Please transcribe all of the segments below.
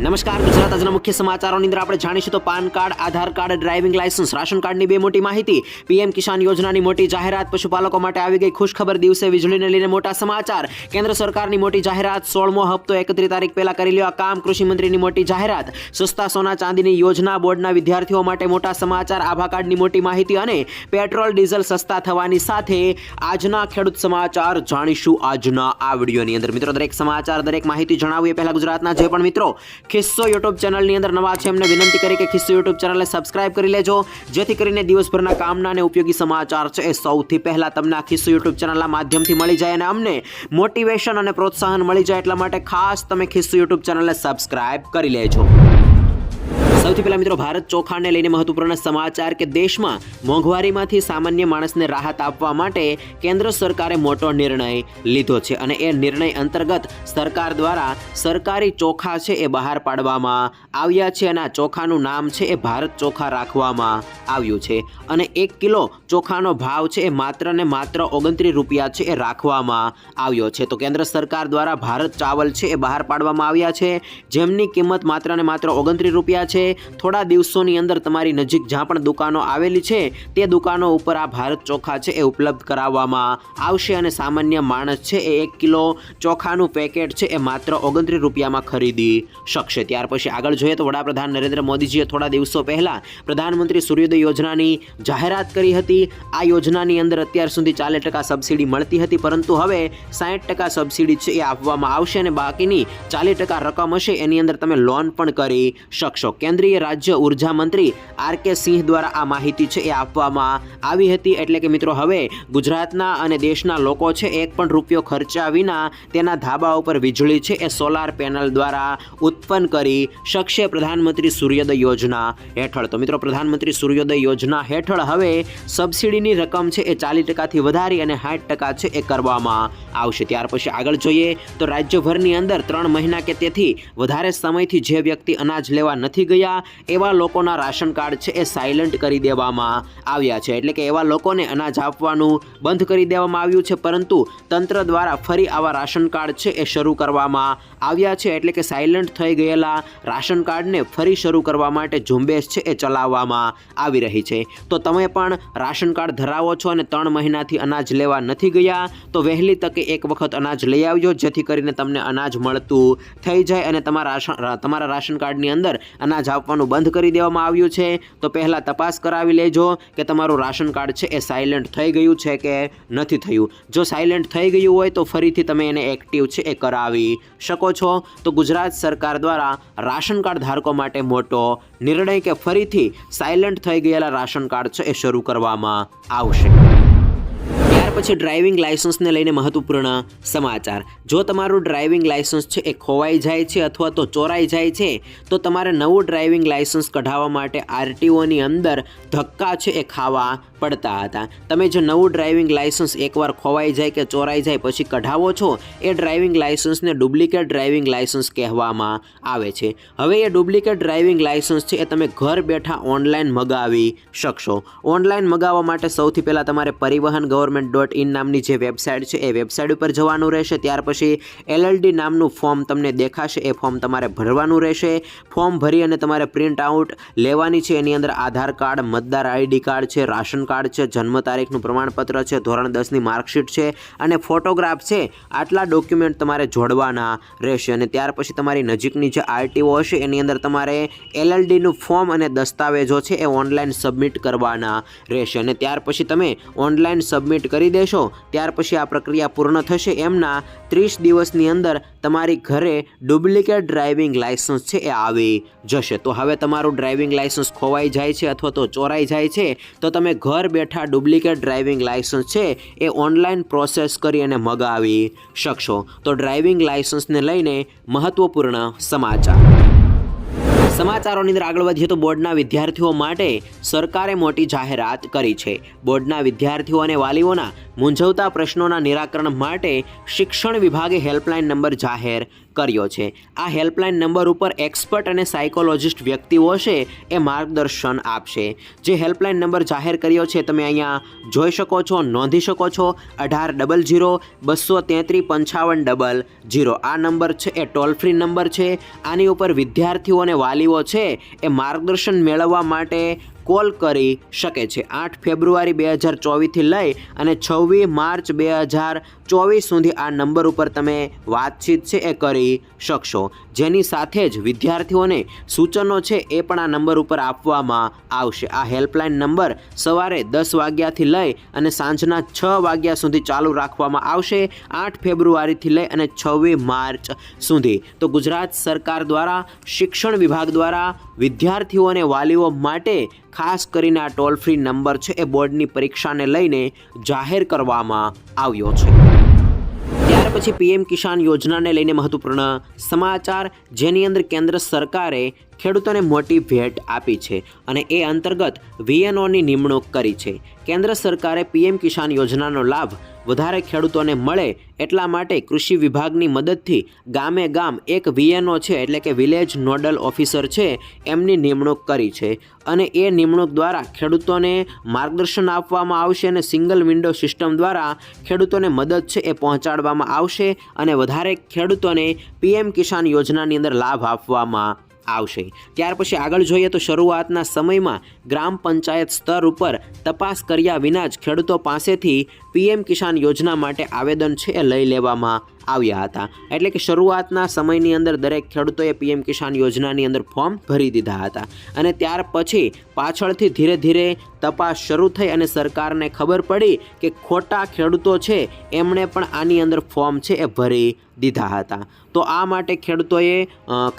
નમસ્કાર, ગુજરાત આજના મુખ્ય સમાચારોની અંદર આપણે જાણીશું તો PAN card, Aadhaar card, driving licence ration કાર્ડની બે મોટી માહિતી. પીએમ કિસાન યોજનાની મોટી જાહેરાત પશુપાલકો માટે આવી ગઈ ખુશખબર દિવસે વીજળીને લઈને મોટા સમાચાર. કેન્દ્ર સરકારની મોટી જાહેરાત સોળમો હપ્તો એકત્રીસ તારીખ પહેલા કરી આ કામ કૃષિ મંત્રીની મોટી જાહેરાત. સસ્તા સોના ચાંદીની યોજના બોર્ડના વિદ્યાર્થીઓ માટે મોટા સમાચાર, આભા કાર્ડની મોટી માહિતી અને પેટ્રોલ, ડીઝલ સસ્તા થવાની સાથે આજના ખેડૂત સમાચાર જાણીશું આજના આ વિડીયોની અંદર. મિત્રો, દરેક સમાચાર, દરેક માહિતી જણાવીએ. પહેલા ગુજરાતના જે પણ મિત્રો ખિસ્સો યુટ્યુબ ચેનલની અંદર નવા છે, એમને વિનંતી કરી કે ખિસ્સો યુટ્યુબ ચેનલને સબસ્ક્રાઇબ કરી લેજો, જેથી કરીને દિવસભરના કામના અને ઉપયોગી સમાચાર છે એ સૌથી પહેલાં તમને આ ખિસ્સો યુટ્યુબ ચેનલના માધ્યમથી મળી જાય અને અમને મોટિવેશન અને પ્રોત્સાહન મળી જાય એટલા માટે ખાસ તમે ખિસ્સો યુટ્યુબ ચેનલને સબસ્ક્રાઇબ કરી લેજો. સૌથી પહેલા મિત્રો, ભારત ચોખાને લઈને મહત્વપૂર્ણ સમાચાર કે દેશમાં મોંઘવારીમાંથી સામાન્ય માણસને રાહત આપવા માટે કેન્દ્ર સરકારે મોટો નિર્ણય લીધો છે અને એ નિર્ણય અંતર્ગત સરકાર દ્વારા સરકારી ચોખા છે એ બહાર પાડવામાં આવ્યા છે અને આ ચોખાનું નામ છે એ ભારત ચોખા રાખવામાં આવ્યું છે અને એક કિલો ચોખાનો ભાવ છે એ માત્ર ને માત્ર ઓગણત્રીસ રૂપિયા છે એ રાખવામાં આવ્યો છે. તો કેન્દ્ર સરકાર દ્વારા ભારત ચાવલ છે એ બહાર પાડવામાં આવ્યા છે. જેમની કિંમત માત્ર ને માત્ર ઓગણત્રીસ રૂપિયા છે. થોડા દિવસોની અંદર તમારી નજીક જ્યાં પણ દુકાનો આવેલી છે, તે દુકાનો ઉપર આ ભારત ચોખા છે એ ઉપલબ્ધ કરાવવામાં આવશે અને સામાન્ય માણસ છે એ એક કિલો ચોખાનું પેકેટ છે એ માત્ર ઓગણત્રીસ રૂપિયામાં ખરીદી શકશે. ત્યાર પછી આગળ જોઈએ તો વડાપ્રધાન નરેન્દ્ર મોદીજીએ થોડા દિવસો પહેલાં પ્રધાનમંત્રી સૂર્યોદય યોજનાની જાહેરાત કરી હતી. આ યોજનાની અંદર અત્યાર સુધી ચાલીસ ટકા સબસિડી મળતી હતી, પરંતુ હવે સાઠ ટકા સબસિડી છે એ આપવામાં આવશે અને બાકીની ચાલીસ ટકા રકમ હશે એની અંદર તમે લોન પણ કરી શકશો. કેન્દ્રીય રાજ્ય ઊર્જા મંત્રી આર કે સિંહ દ્વારા આ માહિતી છે એ આપવામાં આવી હતી. એટલે કે મિત્રો, હવે ગુજરાતના અને દેશના લોકો છે એક પણ રૂપિયો ખર્ચા વિના તેના ધાબા ઉપર વીજળી છે એ સોલાર પેનલ દ્વારા ઉત્પન્ન કરી શકશે પ્રધાનમંત્રી સૂર્યોદય યોજના હેઠળ. તો મિત્રો, પ્રધાનમંત્રી સૂર્યોદય યોજના હેઠળ હવે સબસિડીની રકમ છે એ ચાલીસ ટકાથી વધારી અને સાઠ ટકા છે એ કરવામાં આવશે. ત્યાર પછી આગળ જોઈએ તો રાજ્યભરની અંદર ત્રણ મહિના કે તેથી વધારે સમયથી જે વ્યક્તિ અનાજ લેવા નથી ગયા એવા લોકોના રાશન કાર્ડ છે એ સાયલન્ટ કરી દેવામાં આવ્યા છે. એટલે કે એવા લોકોને અનાજ આપવાનું બંધ કરી દેવામાં આવ્યું છે. પરંતુ તંત્ર દ્વારા ફરી આવા રાશન કાર્ડ છે એ શરૂ કરવામાં આવ્યા છે. એટલે કે સાયલન્ટ થઈ ગયેલા રાશન કાર્ડને ફરી શરૂ કરવા માટે ઝુંબેશ છે એ ચલાવવામાં આવી રહી છે. તો તમે પણ રાશન કાર્ડ ધરાવો છો અને ત્રણ મહિનાથી અનાજ લેવા નથી ગયા, તો વહેલી તકે એક વખત અનાજ લઈ આવજો. જેથી કરીને તમને અનાજ મળતું થઈ જાય અને તમારા તમારા રાશન કાર્ડની અંદર અનાજ આપવાનું બંધ કરી દેવામાં આવ્યું છે. તો પહેલાં તપાસ કરાવી લેજો કે તમારું રાશન કાર્ડ છે એ સાયલન્ટ થઈ ગયું છે કે નથી થયું. જો સાયલન્ટ થઈ ગયું હોય તો ફરીથી તમે એને એક્ટિવ છે એ કરાવી શકો છો. તો ગુજરાત સરકાર દ્વારા રાશન કાર્ડ ધારકો માટે મોટો નિર્ણય કે ફરીથી સાયલન્ટ થઈ ગયેલા રાશન કાર્ડ છે એ શરૂ કરવામાં આવશે. ત્યાર પછી ડ્રાઇવિંગ લાયસન્સને લઈને મહત્વપૂર્ણ સમાચાર. જો તમારું ડ્રાઇવિંગ લાયસન્સ છે એ ખોવાઈ જાય છે અથવા તો ચોરાઈ જાય છે, તો તમારે નવું ડ્રાઇવિંગ લાયસન્સ કઢાવવા માટે આરટીઓની અંદર ધક્કા છે એ ખાવા પડતા હતા. તમે જે નવું ડ્રાઇવિંગ લાઇસન્સ એકવાર ખોવાઈ જાય કે ચોરાઈ જાય પછી કઢાવો છો, એ ડ્રાઇવિંગ લાઇસન્સને ડુપ્લિકેટ ડ્રાઇવિંગ લાઇસન્સ કહેવામાં આવે છે. હવે એ ડુપ્લિકેટ ડ્રાઇવિંગ લાઇસન્સ છે એ તમે ઘર બેઠા ઓનલાઈન મગાવી શકશો. ઓનલાઈન મગાવવા માટે સૌથી પહેલાં તમારે પરિવહન ગવર્મેન્ટ ડોટ ઇન નામની જે વેબસાઇટ છે, એ વેબસાઇટ ઉપર જવાનું રહેશે. ત્યાર પછી એલએલડી નામનું ફોર્મ તમને દેખાશે. એ ફોર્મ તમારે ભરવાનું રહેશે. ફોર્મ ભરી અને તમારે પ્રિન્ટ આઉટ લેવાની છે. એની અંદર આધાર કાર્ડ, મતદાર આઈડી કાર્ડ છે, રાશન કાર્ડ છે, જન્મ તારીખનું પ્રમાણપત્ર છે, ધોરણ દસની માર્કશીટ છે અને ફોટોગ્રાફ છે. આટલા ડોક્યુમેન્ટ તમારે જોડવાના રહેશે અને ત્યાર પછી તમારી નજીકની જે આરટીઓ હશે, એની અંદર તમારે એલએલડીનું ફોર્મ અને દસ્તાવેજો છે એ ઓનલાઈન સબમિટ કરવાના રહેશે અને ત્યાર પછી તમે ઓનલાઈન સબમિટ કરી દેશો. ત્યાર પછી આ પ્રક્રિયા પૂર્ણ થશે. એમના ત્રીસ દિવસની અંદર તમારી ઘરે ડુપ્લિકેટ ડ્રાઇવિંગ લાઇસન્સ છે એ આવી જશે. તો હવે તમારું ડ્રાઇવિંગ લાઇસન્સ ખોવાઈ જાય છે અથવા તો ચોરાઈ જાય છે, તો તમે ઘર બેઠા ડુપ્લિકેટ ડ્રાઇવિંગ લાઇસન્સ છે એ ઓનલાઈન પ્રોસેસ કરી અને મગાવી શકશો. તો ડ્રાઇવિંગ લાઇસન્સને લઈને મહત્વપૂર્ણ સમાચાર. સમાચારોની અંદર આગળ વધીએ તો બોર્ડના વિદ્યાર્થીઓ માટે સરકારે મોટી જાહેરાત કરી છે. બોર્ડના વિદ્યાર્થીઓ અને વાલીઓના મૂંઝવતા પ્રશ્નોના નિરાકરણ માટે શિક્ષણ વિભાગે હેલ્પલાઇન નંબર જાહેર કર્યો છે. આ હેલ્પલાઇન નંબર ઉપર એક્સપર્ટ અને સાયકોલોજિસ્ટ વ્યક્તિઓ છે એ માર્ગદર્શન આપશે. જે હેલ્પલાઇન નંબર જાહેર કર્યો છે તમે અહીંયા જોઈ શકો છો, નોંધી શકો છો. અઢાર ડબલ જીરો બસો તેત્રીસ પંચાવન ડબલ જીરો આ નંબર છે, એ ટોલ ફ્રી નંબર છે. આની ઉપર વિદ્યાર્થીઓ અને વાલીઓ છે એ માર્ગદર્શન મેળવવા માટે કોલ કરી શકે છે. આઠ ફેબ્રુઆરી બે હજાર ચોવીસથી લઈ અને છવ્વીસ માર્ચ બે હજાર ચોવીસ સુધી આ નંબર ઉપર તમે વાતચીત છે એ કરી શકશો. જેની સાથે જ વિદ્યાર્થીઓને સૂચનો છે એ પણ આ નંબર ઉપર આપવામાં આવશે. આ હેલ્પલાઇન નંબર સવારે દસ વાગ્યાથી લઈ અને સાંજના છ વાગ્યા સુધી ચાલુ રાખવામાં આવશે, આઠ ફેબ્રુઆરીથી લઈ અને છવ્વીસ માર્ચ સુધી. તો ગુજરાત સરકાર દ્વારા, શિક્ષણ વિભાગ દ્વારા વિદ્યાર્થીઓ અને વાલીઓ માટે ખાસ કરીને આ ટોલ ફ્રી નંબર છે એ બોર્ડની પરીક્ષાને લઈને જાહેર કરવામાં આવ્યો છે. ત્યાર પછી પીએમ કિસાન યોજનાને લઈને મહત્વપૂર્ણ સમાચાર, જેની અંદર કેન્દ્ર સરકારે ખેડૂતોને મોટી ભેટ આપી છે અને એ અંતર્ગત વીએનઓની નિમણૂક કરી છે. કેન્દ્ર સરકારે પીએમ કિસાન યોજનાનો લાભ વધારે ખેડૂતોને મળે એટલા માટે કૃષિ વિભાગની મદદથી ગામે ગામ એક વીએનઓ છે, એટલે કે વિલેજ નોડલ ઓફિસર છે, એમની નિમણૂક કરી છે. અને એ નિમણૂક દ્વારા ખેડૂતોને માર્ગદર્શન આપવામાં આવશે અને સિંગલ વિન્ડો સિસ્ટમ દ્વારા ખેડૂતોને મદદ છે એ પહોંચાડવામાં આવશે અને વધારે ખેડૂતોને પીએમ કિસાન યોજનાની અંદર લાભ આપવામાં આવશે. ત્યાર પછી આગળ જોઈએ તો શરૂઆતના સમયમાં ગ્રામ પંચાયત સ્તર ઉપર તપાસ કર્યા વિના જ ખેડૂતો પાસેથી પીએમ કિસાન યોજના માટે આવેદન છે લઈ લેવામાં આવ્યા હતા. એટલે કે શરૂઆતના સમયની અંદર દરેક ખેડૂતોએ પીએમ કિસાન યોજનાની અંદર ફોર્મ ભરી દીધા હતા. અને ત્યાર પછી પાછળથી ધીરે ધીરે તપાસ શરૂ થઈ અને સરકારને ખબર પડી કે ખોટા ખેડૂતો છે, એમણે પણ આની અંદર ફોર્મ છે એ ભરી દીધા હતા. તો આ માટે ખેડૂતોએ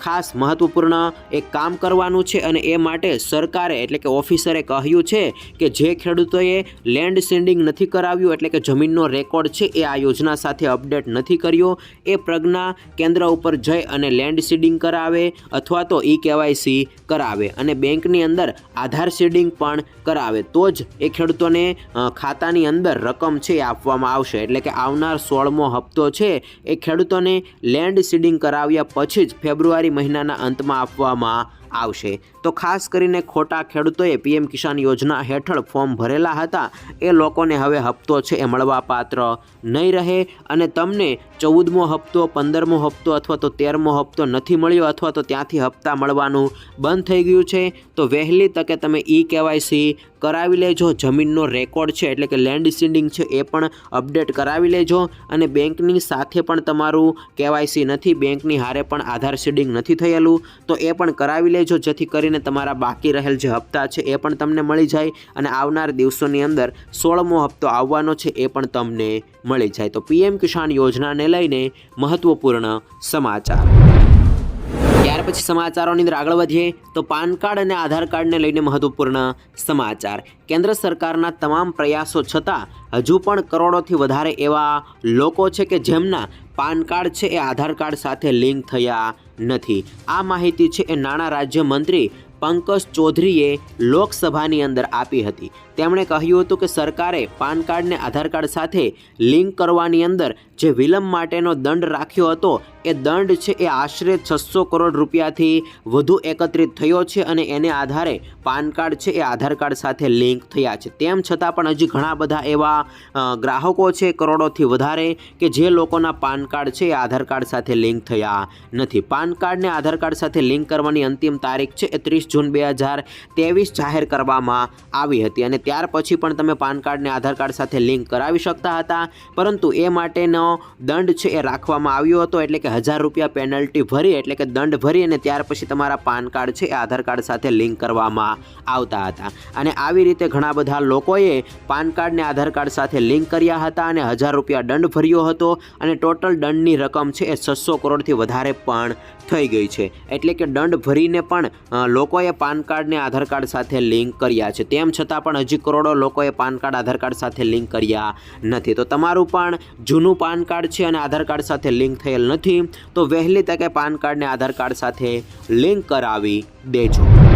ખાસ મહત્વપૂર્ણ એક કામ કરવાનું છે અને એ માટે સરકારે, એટલે કે ઓફિસરે કહ્યું છે કે જે ખેડૂતોએ લેન્ડ સેન્ડિંગ નથી કરાવ્યું, એટલે કે જમીનનો રેકોર્ડ છે, એ આ યોજના સાથે અપડેટ નથી કર્યો. એ પ્રજ્ઞા કેન્દ્ર ઉપર જઈ અને લેન્ડ સીડિંગ કરાવે અથવા તો ઈ કેવાયસી કરાવે અને બેંકની અંદર આધાર સીડિંગ પણ કરાવે. તો જ એ ખેડૂતોને ખાતાની અંદર રકમ છે એ આપવામાં આવશે. એટલે કે આવનાર સોળમો હપ્તો છે, એ ખેડૂતોને લેન્ડ સીડિંગ કરાવ્યા પછી જ ફેબ્રુઆરી મહિનાના અંતમાં આપવામાં આવશે. તો ખાસ કરીને ખોટા ખેડૂતોએ પીએમ કિસાન યોજના હેઠળ ફોર્મ ભરેલા હતા. એ લોકોને હવે હપ્તો છે એ મળવા પાત્ર નહીં રહે અને તમને ચૌદમો હપ્તો, પંદરમો હપ્તો અથવા તો તેરમો હપ્તો નથી મળ્યો અથવા તો ત્યાંથી હપ્તા મળવાનું બંધ થઈ ગયું છે. તો વહેલી તકે તમે ઈ કેવાયસી કરાવી લેજો. જમીનનો રેકોર્ડ છે એટલે કે લેન્ડ સીડિંગ છે એ પણ અપડેટ કરાવી લેજો અને બેંકની સાથે પણ તમારું કેવાયસી નથી. બેંકની હારે પણ આધાર સીડિંગ નથી થયેલું. તો એ પણ કરાવી લેજો. જેથી કરીને તમારા બાકી રહેલ જે હપ્તા છે એ પણ તમને મળી જાય અને આવનાર દિવસોની અંદર સોળમો હપ્તો આવવાનો છે એ પણ તમને મળી જાય. તો પીએમ કિસાન યોજનાને લઈને મહત્વપૂર્ણ સમાચાર. ત્યાર પછી સમાચારોની અંદર આગળ વધીએ તો પાન કાર્ડ અને આધાર કાર્ડને લઈને મહત્વપૂર્ણ સમાચાર. કેન્દ્ર સરકારના તમામ પ્રયાસો છતાં હજુ પણ કરોડોથી વધારે એવા લોકો છે કે જેમના પાન કાર્ડ છે એ આધાર કાર્ડ સાથે લિંક થયા નથી. આ માહિતી છે એ નાણાં રાજ્યમંત્રી પંકજ ચૌધરીએ લોકસભાની અંદર આપી હતી. તેમણે કહ્યું હતું કે સરકારે પાન કાર્ડને આધાર કાર્ડ સાથે લિંક કરવાની અંદર જે વિલંબ માટેનો દંડ રાખ્યો હતો, એ દંડ છે એ આશરે છસો કરોડ રૂપિયાથી વધુ એકત્રિત થયો છે અને એને આધારે પાન કાર્ડ છે એ આધાર કાર્ડ સાથે લિંક થયા છે. તેમ છતાં પણ હજી ઘણા બધા એવા ગ્રાહકો છે કરોડોથી વધારે કે જે લોકોના પાન કાર્ડ છે એ આધાર કાર્ડ સાથે લિંક થયા નથી. પાન કાર્ડને આધાર કાર્ડ સાથે લિંક કરવાની અંતિમ તારીખ છે એ ત્રીસ જૂન બે હજાર તેવીસ જાહેર કરવામાં આવી હતી અને ત્યાર પછી પણ તમે પાન કાર્ડને આધાર કાર્ડ સાથે લિંક કરાવી શકતા હતા. પરંતુ એ માટેનો દંડ છે એ રાખવામાં આવ્યો હતો. એટલે કે હજાર રૂપિયા પેનલ્ટી ભરી, એટલે કે દંડ ભરી અને ત્યાર પછી તમારા પાન કાર્ડ છે એ આધાર કાર્ડ સાથે લિંક કરવામાં આવતા હતા. અને આવી રીતે ઘણા બધા લોકોએ પાન કાર્ડને આધાર કાર્ડ સાથે લિંક કર્યા હતા અને હજાર રૂપિયા દંડ ભર્યો હતો. અને ટોટલ દંડની રકમ છે એ છસો કરોડથી વધારે પણ થઈ ગઈ છે. એટલે કે દંડ ભરીને પણ લોકોએ પાન કાર્ડને આધાર કાર્ડ સાથે લિંક કર્યા છે. તેમ છતાં પણ હજી કરોડો લોકોએ પાન કાર્ડ, આધાર કાર્ડ સાથે લિંક કર્યા નથી. તો તમારું પણ જૂનું પાન કાર્ડ છે અને આધાર કાર્ડ સાથે લિંક થયેલ નથી, તો વહેલી તકે પાન કાર્ડને આધાર કાર્ડ સાથે લિંક કરાવી દેજો.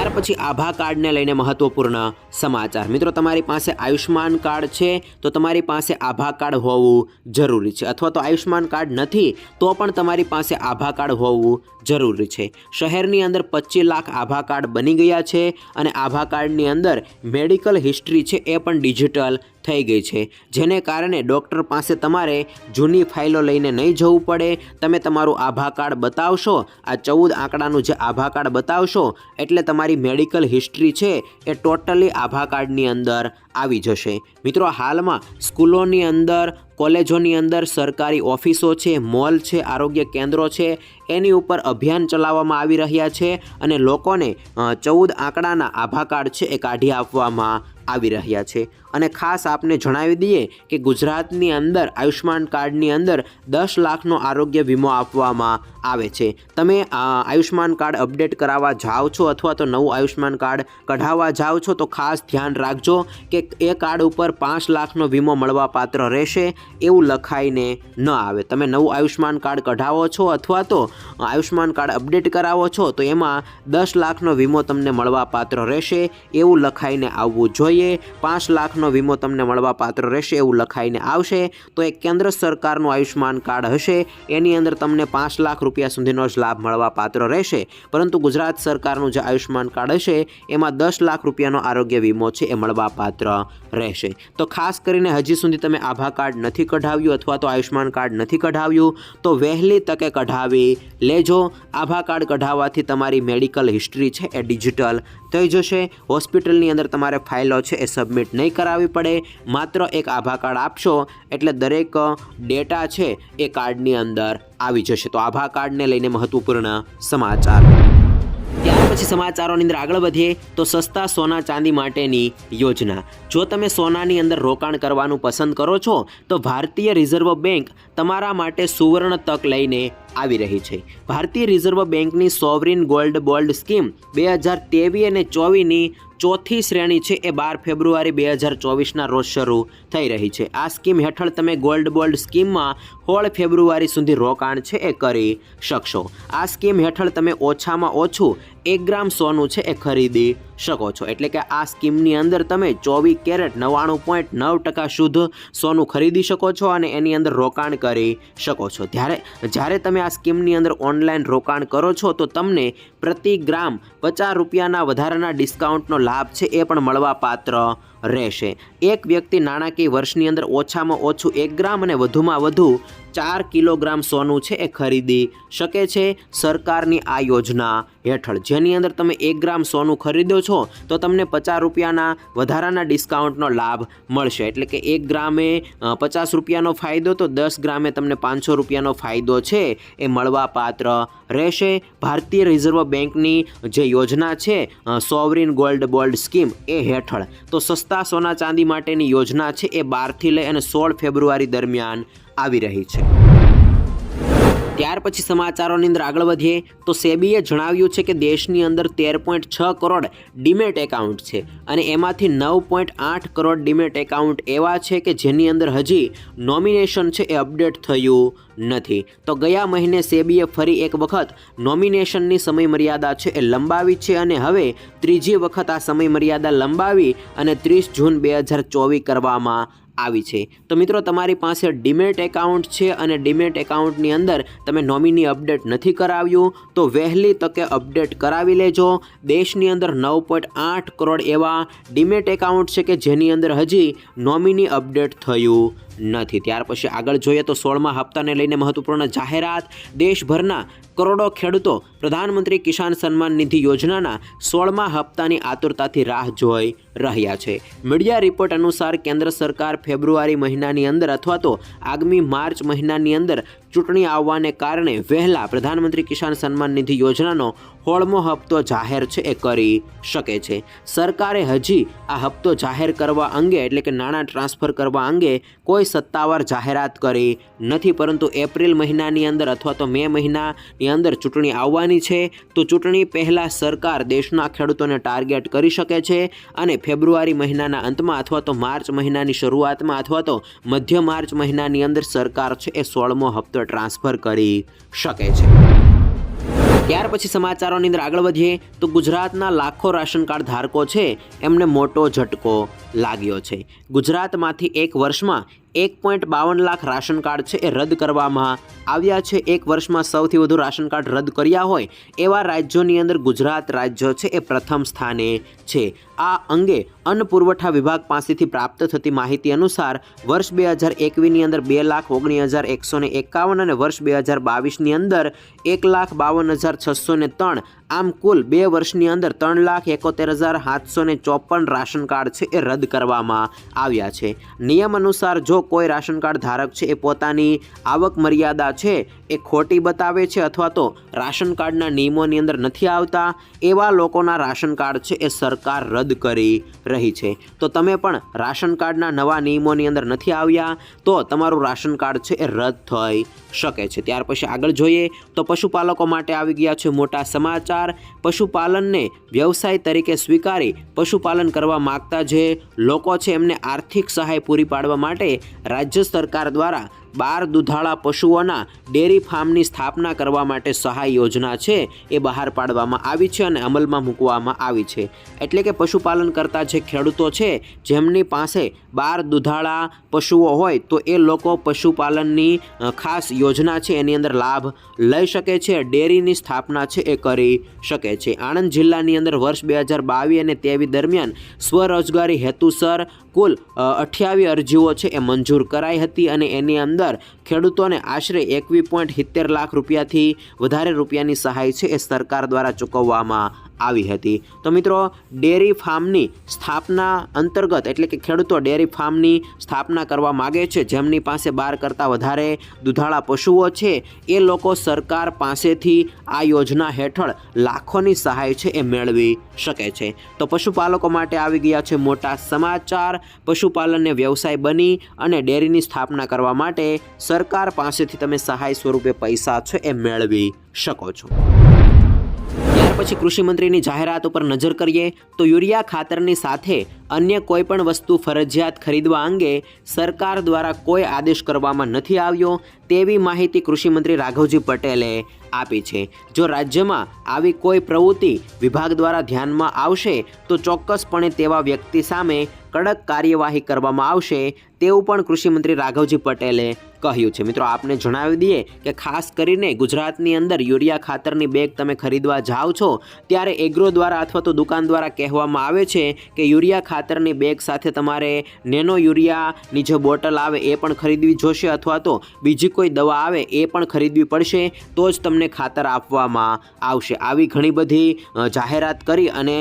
ત્યાર પછી આભા કાર્ડને લઈને મહત્વપૂર્ણ સમાચાર. મિત્રો, તમારી પાસે આયુષ્માન કાર્ડ છે, તો તમારી પાસે આભા કાર્ડ હોવું જરૂરી છે. અથવા તો આયુષ્માન કાર્ડ નથી, તો પણ તમારી પાસે આભા કાર્ડ હોવું જરૂરી છે. શહેરની અંદર પચીસ લાખ આભા કાર્ડ બની ગયા છે અને આભા કાર્ડની અંદર મેડિકલ હિસ્ટ્રી છે, એ પણ ડિજિટલ થઈ ગઈ છે. જેને કારણે ડૉક્ટર પાસે તમારે જૂની ફાઇલો લઈને નહીં જવું પડે. તમે તમારું આભા કાર્ડ બતાવશો. આ ચૌદ આંકડાનું જે આભા કાર્ડ બતાવશો, એટલે તમારી મેડિકલ હિસ્ટ્રી છે એ ટોટલી આભા કાર્ડની અંદર. આવી જશે. મિત્રો, હાલમાં સ્કૂલોની અંદર, કોલેજોની અંદર સરકારી ઓફિસો છે, મોલ છે, આરોગ્ય કેન્દ્રો છે, એની ઉપર અભિયાન ચલાવવામાં આવી રહ્યા છે અને લોકોને ચૌદ આંકડાના આભા કાર્ડ છે એ કાઢી આપવામાં આવી રહ્યા છે. અને ખાસ આપને જણાવી દઈએ કે ગુજરાતની અંદર આયુષ્માન કાર્ડની અંદર દસ લાખનો આરોગ્ય વીમો આપવામાં આવે છે. તમે આ આયુષ્માન કાર્ડ અપડેટ કરાવવા જાઓ છો અથવા તો નવું આયુષ્માન કાર્ડ કઢાવવા જાઓ છો તો ખાસ ધ્યાન રાખજો કે એ કાર્ડ ઉપર પાંચ લાખનો વીમો મળવા પાત્ર રહેશે એવું લખાઈને ન આવે. તમે નવું આયુષ્માન કાર્ડ કઢાવો છો અથવા તો આયુષ્માન કાર્ડ અપડેટ કરાવો છો, તો એમાં દસ લાખનો વીમો તમને મળવાપાત્ર રહેશે એવું લખાઈને આવવું જોઈએ. પાંચ લાખનો વીમો તમને મળવા પાત્ર રહેશે એવું લખાઈને આવશે. તો એ કેન્દ્ર સરકારનું આયુષ્માન કાર્ડ હશે, એની અંદર તમને પાંચ લાખ રૂપિયા સુધીનો જ લાભ મળવા પાત્ર રહેશે. પરંતુ ગુજરાત સરકારનું જે આયુષ્માન કાર્ડ હશે, એમાં દસ લાખ રૂપિયાનો આરોગ્ય વીમો છે એ મળવા રહેશે. તો ખાસ કરીને હજી સુધી તમે આભા કાર્ડ નથી કઢાવ્યું અથવા તો આયુષ્માન કાર્ડ નથી કઢાવ્યું, તો વહેલી તકે કઢાવી લેજો. આભા કાર્ડ કઢાવવાથી તમારી મેડિકલ હિસ્ટ્રી છે એ ડિજિટલ થઈ જશે. હોસ્પિટલની અંદર તમારે ફાઇલો છે એ સબમિટ નહીં કરાવવી પડે. માત્ર એક આભા કાર્ડ આપશો એટલે દરેક ડેટા છે એ કાર્ડની અંદર આવી જશે. તો આભા કાર્ડને લઈને મહત્વપૂર્ણ સમાચાર. ત્યાર પછી સમાચારોની અંદર આગળ વધીએ, તો સસ્તા સોના ચાંદી માટેની યોજના. જો તમે સોનાની અંદર રોકાણ કરવાનું પસંદ કરો છો, તો ભારતીય રિઝર્વ બેંક તમારા માટે સુવર્ણ તક લઈને આવી રહી છે. ભારતીય રિઝર્વ બેંકની સોવરિન ગોલ્ડ બોલ્ડ સ્કીમ બે હજાર તેવીસ અને ચોવીસની ચોથી શ્રેણી છે એ બાર ફેબ્રુઆરી બે હજાર ચોવીસના રોજ શરૂ થઈ રહી છે. આ સ્કીમ હેઠળ તમે ગોલ્ડ બોલ્ડ સ્કીમમાં સોળ ફેબ્રુઆરી સુધી રોકાણ છે એ કરી શકશો. આ સ્કીમ હેઠળ તમે ઓછામાં ઓછું એક ગ્રામ સોનું છે એ ખરીદી શકો છો. એટલે કે આ સ્કીમની અંદર તમે ચોવીસ કેરેટ નવ્વાણું પોઈન્ટ નવ ટકા શુદ્ધ સોનું ખરીદી શકો છો અને એની અંદર રોકાણ કરી શકો છો. ત્યારે, જ્યારે તમે આ સ્કીમની અંદર ઓનલાઈન રોકાણ કરો છો, તો તમને પ્રતિ ગ્રામ પચાસ રૂપિયાના વધારાના ડિસ્કાઉન્ટનો લાભ છે એ પણ મળવાપાત્ર રહેશે. એક વ્યક્તિ નાણાકીય વર્ષની અંદર ઓછામાં ઓછું એક ગ્રામ અને વધુમાં વધુ ચાર કિલોગ્રામ સોનું છે એ ખરીદી શકે છે સરકારની આ યોજના હેઠળ. જેની અંદર તમે એક ગ્રામ સોનું ખરીદો છો તો તમને પચાસ રૂપિયાના વધારાના ડિસ્કાઉન્ટનો લાભ મળશે. એટલે કે એક ગ્રામે પચાસ રૂપિયાનો ફાયદો તો દસ ગ્રામે તમને પાંચસો રૂપિયાનો ફાયદો છે એ મળવાપાત્ર રહેશે. ભારતીય રિઝર્વ બેંકની જે યોજના છે સોવરિન ગોલ્ડ બોલ્ડ સ્કીમ એ હેઠળ. તો સસ્તા સોના ચાંદી માટેની યોજના છે, એ બારથી લઈ અને સોળ ફેબ્રુઆરી દરમિયાન આવી રહી છે. ત્યાર પછી સમાચારોની અંદર આગળ વધીએ, તો સેબીએ જણાવ્યું છે કે દેશની અંદર તેર પોઈન્ટ છ કરોડ ડીમેટ એકાઉન્ટ છે અને એમાંથી નવ પોઈન્ટ આઠ કરોડ ડીમેટ એકાઉન્ટ એવા છે કે જેની અંદર હજી નોમિનેશન છે એ અપડેટ થયું નથી. તો ગયા મહિને સેબીએ ફરી એક વખત નોમિનેશનની સમયમર્યાદા છે એ લંબાવી છે અને હવે ત્રીજી વખત આ સમયમર્યાદા લંબાવી અને ત્રીસ જૂન બે હજાર ચોવીસ કરવામાં આવી છે. તો મિત્રો, તમારી પાસે ડીમેટ એકાઉન્ટ છે અને ડીમેટ એકાઉન્ટની અંદર તમે નોમિની અપડેટ નથી કરાવ્યું, તો વહેલી તકે અપડેટ કરાવી લેજો. દેશની અંદર નવ આઠ કરોડ એવા ડીમેટ એકાઉન્ટ છે કે જેની અંદર હજી નોમિની અપડેટ થયું નથી. ત્યાર પછી આગળ જોઈએ તો સોળમા હપ્તાને લઈને મહત્વપૂર્ણ જાહેરાત. દેશભરના કરોડો ખેડૂતો પ્રધાનમંત્રી કિસાન સન્માન નિધિ યોજનાના સોળમા હપ્તાની આતુરતાથી રાહ જોઈ રહ્યા છે. મીડિયા રિપોર્ટ અનુસાર, કેન્દ્ર સરકાર ફેબ્રુઆરી મહિનાની અંદર અથવા તો આગામી માર્ચ મહિનાની અંદર ચૂંટણી આવવાને કારણે વહેલા પ્રધાનમંત્રી કિસાન સન્માન નિધિ યોજનાનો હોળમો હપ્તો જાહેર છે એ કરી શકે છે. સરકારે હજી આ હપ્તો જાહેર કરવા અંગે, એટલે કે નાણાં ટ્રાન્સફર કરવા અંગે કોઈ સત્તાવાર જાહેરાત કરી નથી. પરંતુ એપ્રિલ મહિનાની અંદર અથવા તો મે મહિનાની અંદર ચૂંટણી આવવાની છે, તો ચૂંટણી પહેલાં સરકાર દેશના ખેડૂતોને ટાર્ગેટ કરી શકે છે અને ફેબ્રુઆરી મહિનાના અંતમાં અથવા તો માર્ચ મહિનાની શરૂઆતમાં અથવા તો મધ્ય માર્ચ મહિનાની અંદર સરકાર છે એ સોળમો હપ્તો ટ્રાન્સફર કરી શકે છે. ત્યાર પછી સમાચારોની અંદર આગળ વધીએ તો ગુજરાતના લાખો રાશન કાર્ડ ધારકો છે, એમને મોટો ઝટકો લાગ્યો છે. ગુજરાતમાંથી એક વર્ષમાં એક પોઈન્ટ બાવન લાખ રાશન કાર્ડ છે એ રદ કરવામાં આવ્યા છે. એક વર્ષમાં સૌથી વધુ રાશન કાર્ડ રદ કર્યા હોય એવા રાજ્યોની અંદર ગુજરાત રાજ્ય છે એ પ્રથમ સ્થાને છે. આ અંગે અન્ન પુરવઠા વિભાગ પાસેથી પ્રાપ્ત થતી માહિતી અનુસાર વર્ષ બે હજાર એકવીસની અંદર બે લાખ ઓગણીસ હજાર એકસો ને એકાવન અને વર્ષ બે હજાર બાવીસની અંદર એક લાખ બાવન હજાર છસો ને ત્રણ. આમ કુલ બે વર્ષની અંદર ત્રણ લાખ એકોતેર હજાર સાતસો ને ચોપન રાશન કાર્ડ છે એ રદ કરવામાં આવ્યા છે. નિયમ અનુસાર જો કોઈ રાશન કાર્ડ ધારક છે એ પોતાની આવક મર્યાદા છે એ ખોટી બતાવે છે અથવા તો રાશન કાર્ડના નિયમોની અંદર નથી આવતા, એવા લોકોના રાશન કાર્ડ છે એ સરકાર રદ કરી રહી છે. તો તમે પણ રાશન કાર્ડના નવા નિયમોની અંદર નથી આવ્યા, તો તમારું રાશન કાર્ડ છે એ રદ થઈ શકે છે. ત્યાર પછી આગળ જોઈએ તો પશુપાલકો માટે આવી ગયા છે મોટા સમાચાર. પશુપાલનને વ્યવસાય તરીકે સ્વીકારી પશુપાલન કરવા માગતા જે લોકો છે એમને આર્થિક સહાય પૂરી પાડવા માટે રાજ્ય સરકાર દ્વારા બાર દુધાળા પશુઓના ડેરી ફાર્મની સ્થાપના કરવા માટે સહાય યોજના છે એ બહાર પાડવામાં આવી છે અને અમલમાં મૂકવામાં આવી છે. એટલે કે પશુપાલન કરતા જે ખેડૂતો છે, જેમની પાસે બાર દુધાળા પશુઓ હોય, તો એ લોકો પશુપાલનની ખાસ યોજના છે, એની અંદર લાભ લઈ શકે છે, ડેરીની સ્થાપના છે એ કરી શકે છે. આણંદ જિલ્લાની અંદર વર્ષ બે હજાર બાવીસ અને ત્રેવીસ દરમિયાન સ્વરોજગારી હેતુસર કુલ અઠ્યાવીસ અરજીઓ છે એ મંજૂર કરાઈ હતી અને એની અંદર ખેડૂતોને આશરે એકવીસ પોઈન્ટ સિત્તેર લાખ રૂપિયાથી વધારે રૂપિયાની સહાય છે એ સરકાર દ્વારા ચૂકવવામાં આવી હતી. તો મિત્રો, ડેરી ફાર્મની સ્થાપના અંતર્ગત, એટલે કે ખેડૂતો ડેરી ફાર્મની સ્થાપના કરવા માગે છે, જેમની પાસે બાર કરતાં વધારે દુધાળા પશુઓ છે, એ લોકો સરકાર પાસેથી આ યોજના હેઠળ લાખોની સહાય છે એ મેળવી શકે છે. તો પશુપાલકો માટે આવી ગયા છે મોટા સમાચાર. પશુપાલનને વ્યવસાય બની અને ડેરીની સ્થાપના કરવા માટે સરકાર પાસેથી તમે સહાય સ્વરૂપે પૈસા છે એ મેળવી શકો છો. પછી કૃષિ મંત્રીની જાહેરાત ઉપર નજર કરીએ તો યુરિયા ખાતરની સાથે અન્ય કોઈ પણ વસ્તુ ફરજિયાત ખરીદવા અંગે સરકાર દ્વારા કોઈ આદેશ કરવામાં નથી આવ્યો તેવી માહિતી કૃષિમંત્રી રાઘવજી પટેલે આપી છે. જો રાજ્યમાં આવી કોઈ પ્રવૃત્તિ વિભાગ દ્વારા ધ્યાનમાં આવશે, તો ચોક્કસપણે તેવા વ્યક્તિ સામે કડક કાર્યવાહી કરવામાં આવશે તેવું પણ કૃષિમંત્રી રાઘવજી પટેલે કહ્યું છે. મિત્રો, આપને જણાવી દઈએ કે ખાસ કરીને ગુજરાતની અંદર યુરિયા ખાતરની બેગ તમે ખરીદવા જાઓ છો, ત્યારે એગ્રો દ્વારા અથવા તો દુકાન દ્વારા કહેવામાં આવે છે કે યુરિયા ખાતરની બેગ સાથે તમારે નેનો યુરિયાની જે બોટલ આવે એ પણ ખરીદવી જોશે અથવા તો બીજી કોઈ દવા આવે એ પણ ખરીદવી પડશે, તો જ તમને ખાતર આપવામાં આવશે. આવી ઘણી બધી જાહેરાત કરી અને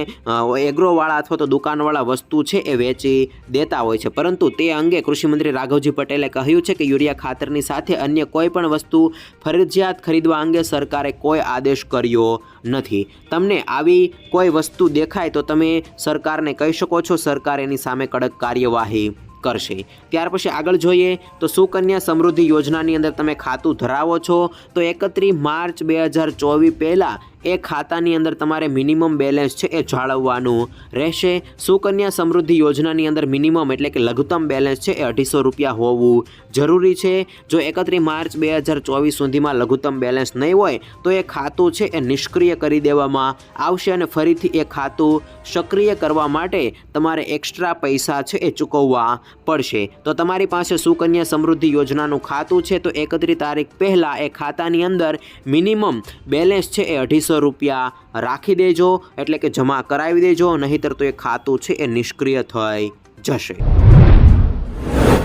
એગ્રોવાળા અથવા તો દુકાનવાળા વસ્તુ છે એ વેચી દેતા હોય છે. પરંતુ તે અંગે કૃષિમંત્રી રાઘવજી પટેલે કહ્યું છે કે યુરિયા ખાતરની સાથે અન્ય કોઈ પણ વસ્તુ ફરજિયાત ખરીદવા અંગે સરકારે કોઈ આદેશ કર્યો નથી. તમને આવી કોઈ વસ્તુ દેખાય તો તમે સરકારને કહી શકો છો, સરકાર એની સામે કડક કાર્યવાહી કરશે. ત્યાર પછી આગળ જોઈએ તો સુકન્યા સમૃદ્ધિ યોજનાની અંદર તમે ખાતું ધરાવો છો તો એકત્રીસ માર્ચ બે હજાર ચોવીસ પહેલાં એ ખાતાની અંદર તમારે મિનિમમ બેલેન્સ છે એ જાળવવાનું રહેશે. સુકન્યા સમૃદ્ધિ યોજનાની અંદર મિનિમમ એટલે કે લઘુત્તમ બેલેન્સ છે એ અઢીસો રૂપિયા હોવું જરૂરી છે. જો એકત્રીસ માર્ચ બે હજાર ચોવીસ સુધીમાં લઘુત્તમ બેલેન્સ નહીં હોય, તો એ ખાતું છે એ નિષ્ક્રિય કરી દેવામાં આવશે અને ફરીથી એ ખાતું સક્રિય કરવા માટે તમારે એક્સ્ટ્રા પૈસા છે એ ચૂકવવા પડશે. તો તમારી પાસે સુકન્યા સમૃદ્ધિ યોજનાનું ખાતું છે, તો એકત્રીસ તારીખ પહેલાં એ ખાતાની અંદર મિનિમમ બેલેન્સ છે એ અઢીસો રૂપિયા રાખી દેજો, એટલે કે જમા કરાવી દેજો, નહીંતર તો એ ખાતું છે એ નિષ્ક્રિય થઈ જશે.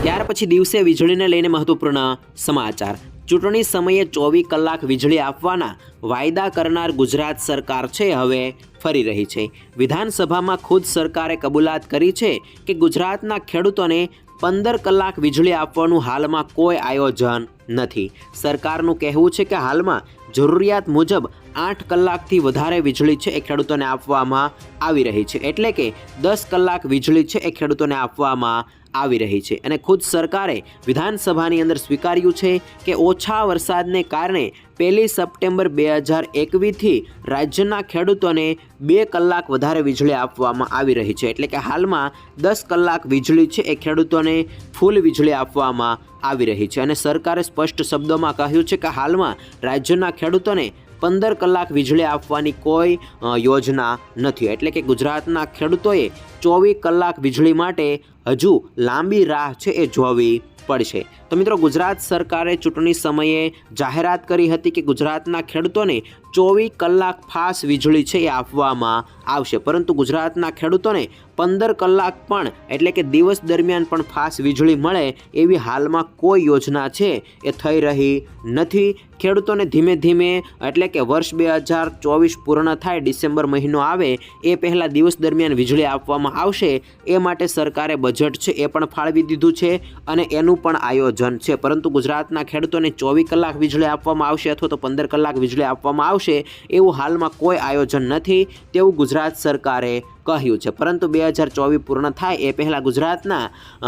ત્યાર પછી દિવસે વીજળીને લઈને મહત્વપૂર્ણ સમાચાર. ચૂંટણી સમયે ચોવીસ કલાક વીજળી આપવાના વાયદા કરનાર ગુજરાત સરકાર છે, હવે ફરી રહી છે. વિધાનસભામાં ખુદ સરકારે કબૂલાત કરી છે કે ગુજરાતના ખેડૂતોને પંદર કલાક વીજળી આપવાનું હાલમાં કોઈ આયોજન નથી. સરકારનું કહેવું છે કે હાલમાં જરૂરિયાત મુજબ આઠ કલાકથી વધારે વીજળી છે એ ખેડૂતોને આપવામાં આવી રહી છે. એટલે કે દસ કલાક વીજળી છે એ ખેડૂતોને આપવામાં આવી રહી છે. અને ખુદ સરકારે વિધાનસભાની અંદર સ્વીકાર્યું છે કે ઓછા વરસાદને કારણે પહેલી સપ્ટેમ્બર બે હજાર એકવીસથી રાજ્યના ખેડૂતોને બે કલાક વધારે વીજળી આપવામાં આવી રહી છે. એટલે કે હાલમાં દસ કલાક વીજળી છે એ ખેડૂતોને ફૂલ વીજળી આપવામાં આવી રહી છે. અને સરકારે સ્પષ્ટ શબ્દોમાં કહ્યું છે કે હાલમાં રાજ્યના ખેડૂતોને પંદર કલાક વીજળી આપવાની કોઈ યોજના નથી. એટલે કે ગુજરાતના ખેડૂતોએ ચોવીસ કલાક વીજળી માટે હજુ લાંબી રાહ છે એ જોવી પડશે. તો મિત્રો, ગુજરાત સરકારે ચૂંટણી સમયે જાહેરાત કરી હતી કે ગુજરાતના ખેડૂતોને ચોવીસ કલાક ફાસ વીજળી છે એ આપવામાં આવશે. પરંતુ ગુજરાતના ખેડૂતોને પંદર કલાક પણ, એટલે કે દિવસ દરમિયાન પણ ફાસ વીજળી મળે એવી હાલમાં કોઈ યોજના છે એ થઈ રહી નથી. ખેડૂતોને ધીમે ધીમે, એટલે કે વર્ષ બે હજાર ચોવીસ પૂર્ણ થાય, ડિસેમ્બર મહિનો આવે, એ પહેલાં દિવસ દરમિયાન વીજળી આપવામાં આવશે. એ માટે સરકારે બજેટ છે એ પણ ફાળવી દીધું છે અને એનું પણ આયોજન છે. પરંતુ ગુજરાતના ખેડૂતોને ચોવીસ કલાક વીજળી આપવામાં આવશે અથવા તો પંદર કલાક વીજળી આપવામાં આવશે એવું હાલમાં કોઈ આયોજન નથી તેવું ગુજરાત સરકારે કહ્યું છે. પરંતુ બે હજાર ચોવીસ પૂર્ણ થાય એ પહેલાં ગુજરાતના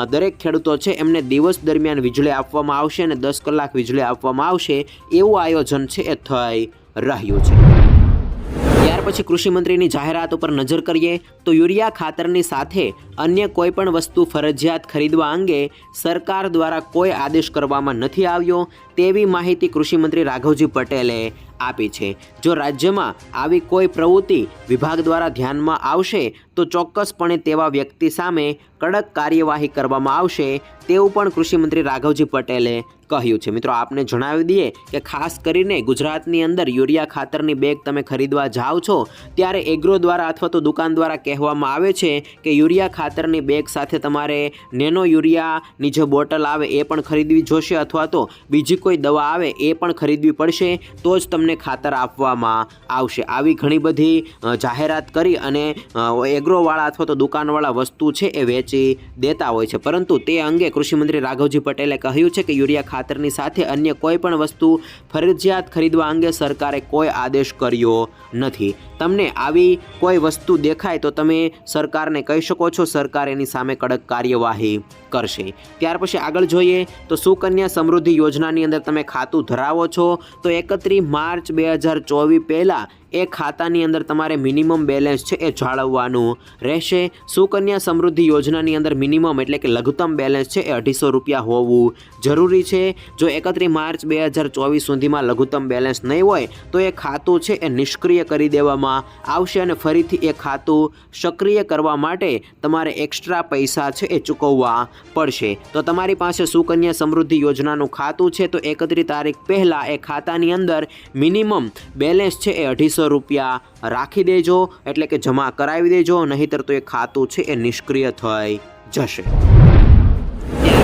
દરેક ખેડૂતો છે એમને દિવસ દરમિયાન વીજળી આપવામાં આવશે અને દસ કલાક વીજળી આપવામાં આવશે એવું આયોજન છે એ થઈ રહ્યું છે. પછી કૃષિમંત્રીની જાહેરાત ઉપર નજર કરીએ તો યુરિયા ખાતરની સાથે અન્ય કોઈ પણ વસ્તુ ફરજિયાત ખરીદવા અંગે સરકાર દ્વારા કોઈ આદેશ કરવામાં નથી આવ્યો તેવી માહિતી કૃષિમંત્રી રાઘવજી પટેલે આપી છે. જો રાજ્યમાં આવી કોઈ પ્રવૃત્તિ વિભાગ દ્વારા ધ્યાનમાં આવશે, તો ચોક્કસપણે તેવા વ્યક્તિ સામે કડક કાર્યવાહી કરવામાં આવશે, તેવું પણ કૃષિમંત્રી રાઘવજી પટેલે કહ્યું છે. મિત્રો, આપને જણાવી દઈએ કે ખાસ કરીને ગુજરાતની અંદર યુરિયા ખાતરની બેગ તમે ખરીદવા જાઓ છો, ત્યારે એગ્રો દ્વારા અથવા તો દુકાન દ્વારા કહેવામાં આવે છે કે યુરિયા ખાતરની બેગ સાથે તમારે નેનો યુરિયાની જે બોટલ આવે એ પણ ખરીદવી જોશે અથવા તો બીજી કોઈ દવા આવે એ પણ ખરીદવી પડશે, તો જ તમને ખાતર આપવામાં આવશે. આવી ઘણી બધી જાહેરાત કરી અને એગ્રોવાળા અથવા તો દુકાનવાળા વસ્તુ છે એ વેચી દેતા હોય છે. પરંતુ તે અંગે કૃષિમંત્રી રાઘવજી પટેલે કહ્યું છે કે યુરિયા ખાતરની સાથે અન્ય કોઈ પણ વસ્તુ ફરજિયાત ખરીદવા અંગે સરકારે કોઈ આદેશ કર્યો નથી. તમને આવી કોઈ વસ્તુ દેખાય તો તમે સરકારને કહી શકો છો, સરકાર એની સામે કડક કાર્યવાહી કરશે. ત્યાર પછી આગળ જોઈએ તો સુકન્યા સમૃદ્ધિ યોજનાની અંદર તમે ખાતું ધરાવો છો તો એકત્રીસ માર્ચ બે હજાર ચોવીસ પહેલાં એ ખાતાની અંદર તમારે મિનિમમ બેલેન્સ છે એ જાળવવાનું રહેશે. સુકન્યા સમૃદ્ધિ યોજનાની અંદર મિનિમમ એટલે કે લઘુત્તમ બેલેન્સ છે એ અઢીસો રૂપિયા હોવું જરૂરી છે. જો એકત્રીસ માર્ચ બે હજાર ચોવીસ સુધીમાં લઘુત્તમ બેલેન્સ નહીં હોય, તો એ ખાતું છે એ નિષ્ક્રિય કરી દેવામાં આવશે અને ફરીથી એ ખાતું સક્રિય કરવા માટે તમારે એક્સ્ટ્રા પૈસા છે એ ચૂકવવા પડશે. તો તમારી પાસે સુકન્યા સમૃદ્ધિ યોજનાનું ખાતું છે, તો એકત્રીસ તારીખ પહેલાં એ ખાતાની અંદર મિનિમમ બેલેન્સ છે એ અઢીસો રૂપિયા રાખી દેજો, એટલે કે જમા કરાવી દેજો, નહીંતર તો એ ખાતું છે એ નિષ્ક્રિય થઈ જશે.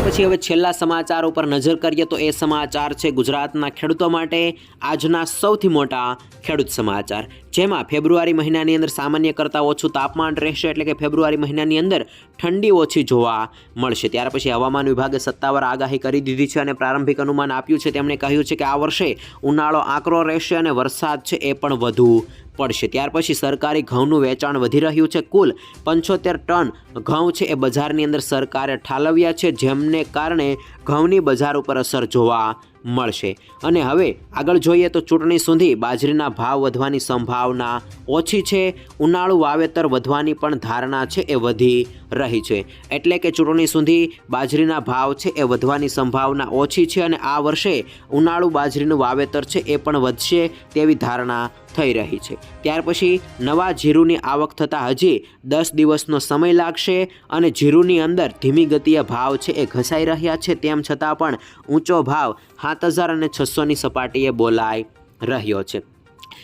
પછી હવે છેલ્લા સમાચાર ઉપર નજર કરીએ તો એ સમાચાર છે ગુજરાતના ખેડૂતો માટે આજના સૌથી મોટા ખેડૂત સમાચાર. જેમાં ફેબ્રુઆરી મહિનાની અંદર સામાન્ય કરતાં ઓછું તાપમાન રહેશે એટલે કે ફેબ્રુઆરી મહિનાની અંદર ઠંડી ઓછી જોવા મળશે. ત્યાર પછી હવામાન વિભાગે સત્તાવાર આગાહી કરી દીધી છે અને પ્રારંભિક અનુમાન આપ્યું છે. તેમણે કહ્યું છે કે આ વર્ષે ઉનાળો આકરો રહેશે અને વરસાદ છે એ પણ વધુ પડશે. ત્યાર પછી સરકારી ઘઉંનું વેચાણ વધી રહ્યું છે કુલ પંચોતેર ટન. ઘઉં છે એ બજારની અંદર સરકારે ઠાલવ્યા છે, જેમને કારણે ઘઉંની બજાર ઉપર અસર જોવા મળશે. અને હવે આગળ જોઈએ તો ચૂંટણી સુધી બાજરીના ભાવ વધવાની સંભાવના ઓછી છે. ઉનાળુ વાવેતર વધવાની પણ ધારણા છે એ વધી રહી છે. એટલે કે ચૂંટણી સુધી બાજરીના ભાવ છે એ વધવાની સંભાવના ઓછી છે અને આ વર્ષે ઉનાળુ બાજરીનું વાવેતર છે એ પણ વધશે તેવી ધારણા થઈ રહી છે. ત્યાર પછી નવા જીરુની આવક થતાં હજી દસ દિવસનો સમય લાગશે અને જીરુની અંદર ધીમી ગતિએ ભાવ છે એ ઘસાઈ રહ્યા છે. તેમ છતાં પણ ઊંચો ભાવ સાત હજાર અને છસોની સપાટીએ બોલાઈ રહ્યો છે.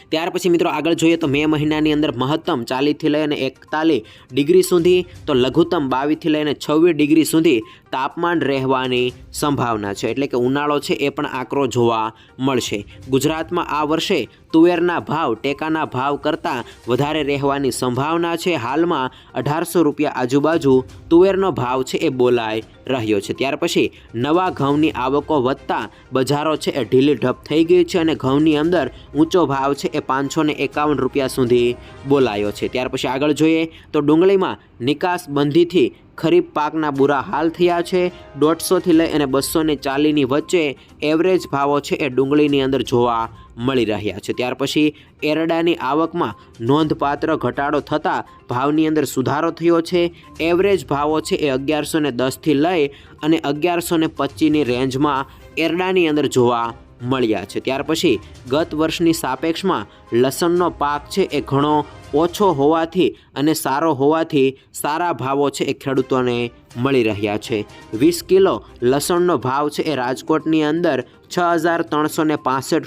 ત્યાર પછી મિત્રો આગળ જોઈએ તો મે મહિનાની અંદર મહત્તમ ચાલીસથી લઈને એકતાલીસ ડિગ્રી સુધી, તો લઘુત્તમ બાવીસથી લઈને છવ્વીસ ડિગ્રી સુધી તાપમાન રહેવાની સંભાવના છે. એટલે કે ઉનાળો છે એ પણ આકરો જોવા મળશે. ગુજરાતમાં આ વર્ષે તુવેરના ભાવ, ટેકાના ભાવ કરતાં વધારે રહેવાની સંભાવના છે. હાલમાં અઢારસો રૂપિયા આજુબાજુ તુવેરનો ભાવ છે એ બોલાઈ રહ્યો છે. ત્યાર પછી નવા ઘઉંની આવકો વધતા બજારો છે એ ઢીલી ઢપ થઈ ગઈ છે અને ઘઉંની અંદર ઊંચો ભાવ છે એ પાંચસો એકાવન રૂપિયા સુધી બોલાયો છે. ત્યાર પછી આગળ જોઈએ તો ડુંગળીમાં નિકાસ બંધીથી ખરીફ પાકના બુરા હાલ થયા છે. દોઢસોથી લઈ અને બસો ને ચાલીસની વચ્ચે એવરેજ ભાવો છે એ ડુંગળીની અંદર જોવા મળી રહ્યા છે. ત્યાર પછી એરડાની આવકમાં નોંધપાત્ર ઘટાડો થતાં ભાવની અંદર સુધારો થયો છે. એવરેજ ભાવો છે એ અગિયારસો ને દસથી લઈ અને અગિયારસો ને પચીસની રેન્જમાં એરડાની અંદર જોવા મળ્યા છે. ત્યાર પછી ગત વર્ષની સાપેક્ષમાં લસણનો પાક છે એ ઘણો ઓછો હોવાથી અને સારો હોવાથી સારા ભાવો છે એ ખેડૂતોને મળી રહ્યા છે. વીસ કિલો લસણનો ભાવ છે એ રાજકોટની અંદર છ હજાર ત્રણસો ને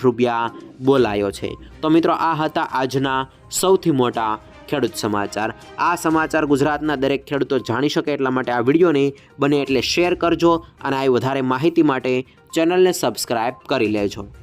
રૂપિયા બોલાયો છે. તો મિત્રો, આ હતા આજના સૌથી મોટા ખેડૂત સમાચાર. આ સમાચાર ગુજરાતના દરેક ખેડૂતો જાણી શકે એટલા માટે આ વિડીયોને બને એટલે શેર કરજો અને આવી વધારે માહિતી માટે ચેનલને સબસ્ક્રાઈબ કરી લેજો.